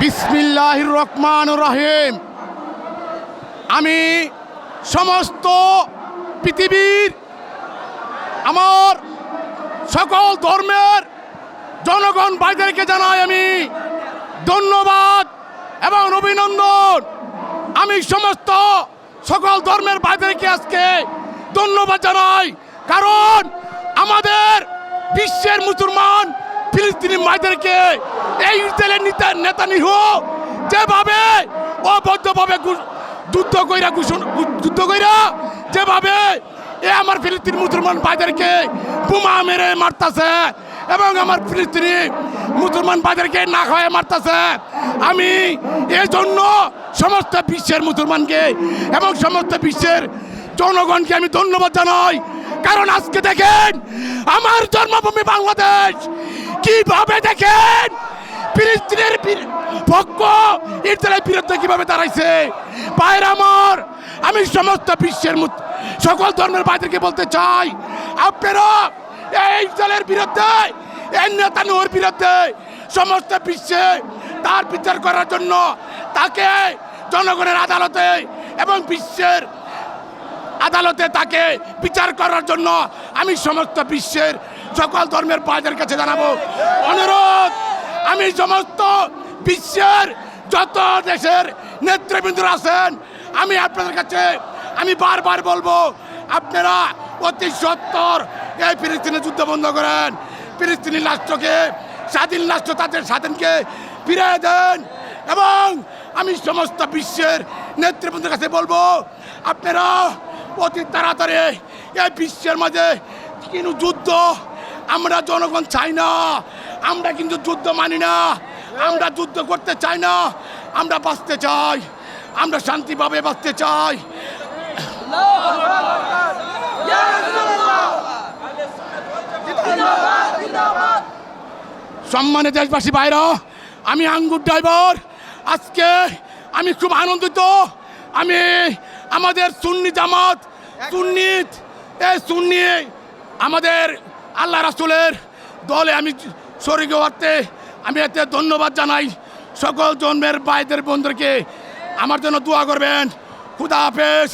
বিসমিল্লাহির রহমান রহিম। আমি সমস্ত পৃথিবীর, আমার সকল ধর্মের জনগণ ভাইদেরকে জানাই আমি ধন্যবাদ এবং অভিনন্দন। আমি সমস্ত সকল ধর্মের ভাইদেরকে আজকে ধন্যবাদ জানাই। কারণ আমাদের বিশ্বের মুসলমান ফিলিস্তিনি মাইদেরকে এই ইসরায়েলের নেতা নেতা নিহ যেভাবে অবদ্ধভাবে যুদ্ধ কইরা যুদ্ধ কইরা, যেভাবে এ আমার ফিলিস্তিনি মুসলমান ভাইদেরকে বোমা মেরে মারতাছে এবং আমার ফিলিস্তিনি মুসলমান ভাইদেরকে না খাওয়ায় মারতাছে, আমি এই জন্য সমস্ত বিশ্বের মুসলমানকে এবং সমস্ত বিশ্বের জনগণকে আমি ধন্যবাদ জানাই। কারণ আজকে দেখেন, আমার জন্মভূমি বাংলাদেশ, কীভাবে দেখেন পক্ষ ইসরায়েলের বিরুদ্ধে কীভাবে দাঁড়াইছে? বাইরে আমার, আমি সমস্ত বিশ্বের সকল ধর্মের বাইদেরকে বলতে চাই, আপনারা এই বিরুদ্ধে এই বিরুদ্ধে সমস্ত বিশ্বে তার বিচার করার জন্য তাকে জনগণের আদালতে এবং বিশ্বের আদালতে তাকে বিচার করার জন্য আমি সমস্ত বিশ্বের সকল ধর্মের ভাইদের কাছে জানাব। অনুরোধ আমি সমস্ত বিশ্বের যত দেশের নেতৃবৃন্দরা আছেন, আমি আপনাদের কাছে, আমি বারবার বলব, আপনারা অতি সত্তর এই ফিলিস্তিনি যুদ্ধ বন্ধ করেন। ফিলিস্তিনি রাষ্ট্রকে, স্বাধীন রাষ্ট্র তাদের স্বাধীনকে ফিরিয়ে দেন। এবং আমি সমস্ত বিশ্বের নেতৃবৃন্দের কাছে বলব, আপনারা অতি তাড়াতাড়ি এই বিশ্বের মাঝে কিন্তু যুদ্ধ আমরা জনগণ চাই না। আমরা কিন্তু যুদ্ধ মানি না। আমরা যুদ্ধ করতে চাই না। আমরা বাঁচতে চাই। আমরা শান্তিভাবে বাঁচতে চাই। সম্মানে দেশবাসী বাইরা আমি আঙ্গুর ড্রাইভার। আজকে আমি খুব আনন্দিত। আমি আমাদের সুন্নি জামাত সুন্নিত এই সুন্নি, আমাদের আল্লাহ রাসুলের দলে আমি শরীর অর্থে আমি এতে ধন্যবাদ জানাই সকল জন্মের বাইদের বন্ধুকে আমার জন্য দোয়া করবেন। খুদা হাফেজ।